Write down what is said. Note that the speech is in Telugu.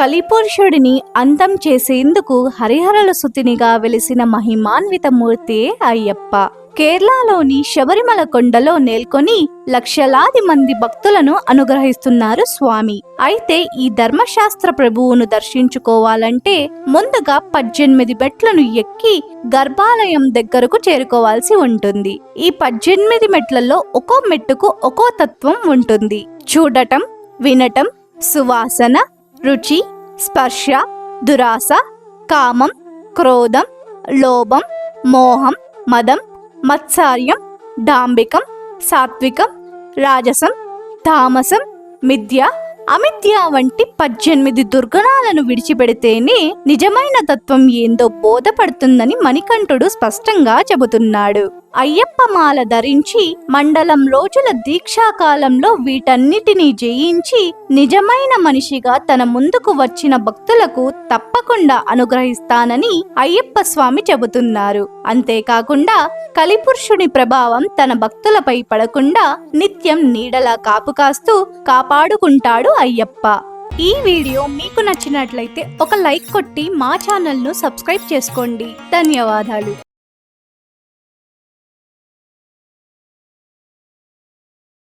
కలిపురుషుడిని అంతం చేసేందుకు హరిహరల సుతినిగా వెలిసిన మహిమాన్విత మూర్తే అయ్యప్ప. కేరళలోని శబరిమల కొండలో నేల్కొని లక్షలాది మంది భక్తులను అనుగ్రహిస్తున్నారు స్వామి. అయితే ఈ ధర్మశాస్త్ర ప్రభువును దర్శించుకోవాలంటే ముందుగా పద్దెనిమిది మెట్లను ఎక్కి గర్భాలయం దగ్గరకు చేరుకోవాల్సి ఉంటుంది. ఈ పద్దెనిమిది మెట్లలో ఒక్కో మెట్టుకు ఒక్కో తత్వం ఉంటుంది. చూడటం వినటం సువాసన రుచి స్పర్శ దురాస కామం క్రోధం లోభం మోహం మదం మత్సార్యం డాంబికం సాత్వికం రాజసం తామసం మిథ్య అమిథ్య వంటి పద్దెనిమిది దుర్గుణాలను విడిచిపెడితేనే నిజమైన తత్వం ఏందో బోధపడుతుందని మణికంఠుడు స్పష్టంగా చెబుతున్నాడు. అయ్యప్ప మాల ధరించి మండలం రోజుల దీక్షాకాలంలో వీటన్నిటినీ జయించి నిజమైన మనిషిగా తన ముందుకు వచ్చిన భక్తులకు తప్పకుండా అనుగ్రహిస్తానని అయ్యప్ప స్వామి చెబుతున్నారు. అంతేకాకుండా కలిపురుషుని ప్రభావం తన భక్తులపై పడకుండా నిత్యం నీడలా కాపు కాస్తూ కాపాడుకుంటాడు అయ్యప్ప. ఈ వీడియో మీకు నచ్చినట్లయితే ఒక లైక్ కొట్టి మా ఛానల్ను సబ్స్క్రైబ్ చేసుకోండి. ధన్యవాదాలు.